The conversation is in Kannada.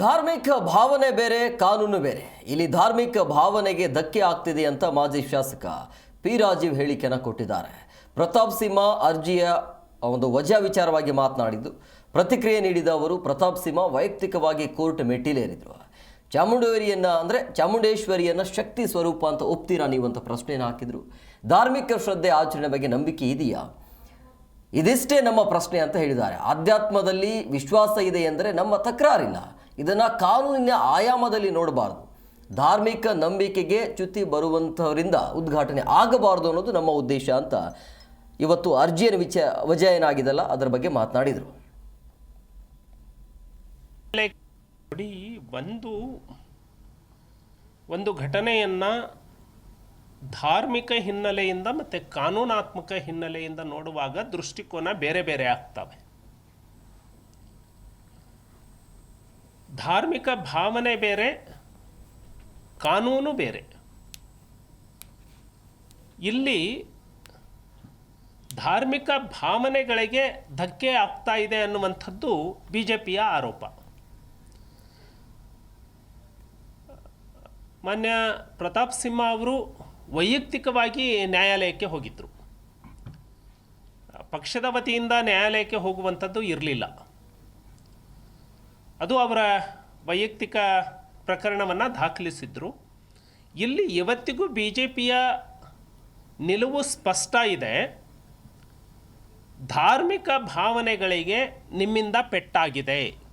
ಧಾರ್ಮಿಕ ಭಾವನೆ ಬೇರೆ, ಕಾನೂನು ಬೇರೆ. ಇಲ್ಲಿ ಧಾರ್ಮಿಕ ಭಾವನೆಗೆ ಧಕ್ಕೆ ಆಗ್ತಿದೆ ಅಂತ ಮಾಜಿ ಶಾಸಕ ಪಿ ರಾಜೀವ್ ಹೇಳಿಕೆಯನ್ನು ಕೊಟ್ಟಿದ್ದಾರೆ. ಪ್ರತಾಪ್ ಸಿಂಹ ಅರ್ಜಿಯ ಒಂದು ವಜಾ ವಿಚಾರವಾಗಿ ಮಾತನಾಡಿದ್ದು, ಪ್ರತಿಕ್ರಿಯೆ ನೀಡಿದ ಅವರು ಪ್ರತಾಪ್ ಸಿಂಹ ವೈಯಕ್ತಿಕವಾಗಿ ಕೋರ್ಟ್ ಮೆಟ್ಟಿಲೇರಿದರು. ಚಾಮುಂಡೇರಿಯನ್ನು ಅಂದರೆ ಚಾಮುಂಡೇಶ್ವರಿಯನ್ನು ಶಕ್ತಿ ಸ್ವರೂಪ ಅಂತ ಒಪ್ತೀರಾ ನೀವು ಅಂತ ಪ್ರಶ್ನೆಯನ್ನು ಹಾಕಿದರು. ಧಾರ್ಮಿಕ ಶ್ರದ್ಧೆ ಆಚರಣೆ ಬಗ್ಗೆ ನಂಬಿಕೆ ಇದೆಯಾ? ಇದಿಷ್ಟೇ ನಮ್ಮ ಪ್ರಶ್ನೆ ಅಂತ ಹೇಳಿದ್ದಾರೆ. ಆಧ್ಯಾತ್ಮದಲ್ಲಿ ವಿಶ್ವಾಸ ಇದೆ ಎಂದರೆ ನಮ್ಮ ತಕರಾರಿಲ್ಲ. ಇದನ್ನು ಕಾನೂನಿನ ಆಯಾಮದಲ್ಲಿ ನೋಡಬಾರ್ದು. ಧಾರ್ಮಿಕ ನಂಬಿಕೆಗೆ ಚ್ಯುತಿ ಬರುವಂಥವರಿಂದ ಉದ್ಘಾಟನೆ ಆಗಬಾರ್ದು ಅನ್ನೋದು ನಮ್ಮ ಉದ್ದೇಶ ಅಂತ ಇವತ್ತು ಅರ್ಜಿಯನ್ನು ವಿಚ ವಜಾ ಏನಾಗಿದೆಲ್ಲ ಅದರ ಬಗ್ಗೆ ಮಾತನಾಡಿದರು. ನೋಡಿ, ಒಂದು ಒಂದು ಘಟನೆಯನ್ನು ಧಾರ್ಮಿಕ ಹಿನ್ನೆಲೆಯಿಂದ ಮತ್ತು ಕಾನೂನಾತ್ಮಕ ಹಿನ್ನೆಲೆಯಿಂದ ನೋಡುವಾಗ ದೃಷ್ಟಿಕೋನ ಬೇರೆ ಬೇರೆ ಆಗ್ತವೆ. ಧಾರ್ಮಿಕ ಭಾವನೆ ಬೇರೆ, ಕಾನೂನು ಬೇರೆ. ಇಲ್ಲಿ ಧಾರ್ಮಿಕ ಭಾವನೆಗಳಿಗೆ ಧಕ್ಕೆ ಆಗ್ತಾ ಇದೆ ಅನ್ನುವಂಥದ್ದು ಬಿ ಜೆ ಪಿಯ ಆರೋಪ. ಮಾನ್ಯ ಪ್ರತಾಪ್ ಸಿಂಹ ಅವರು ವೈಯಕ್ತಿಕವಾಗಿ ನ್ಯಾಯಾಲಯಕ್ಕೆ ಹೋಗಿದ್ದರು ಪಕ್ಷದ ವತಿಯಿಂದ ನ್ಯಾಯಾಲಯಕ್ಕೆ ಹೋಗುವಂಥದ್ದು ಇರಲಿಲ್ಲ. ಅದು ಅವರ ವೈಯಕ್ತಿಕ ಪ್ರಕರಣವನ್ನು ದಾಖಲಿಸಿದ್ರು. ಇಲ್ಲಿ ಇವತ್ತಿಗೂ ಬಿ ಜೆ ಪಿಯ ನಿಲುವು ಸ್ಪಷ್ಟ ಇದೆ. ಧಾರ್ಮಿಕ ಭಾವನೆಗಳಿಗೆ ನಿಮ್ಮಿಂದ ಪೆಟ್ಟಾಗಿದೆ.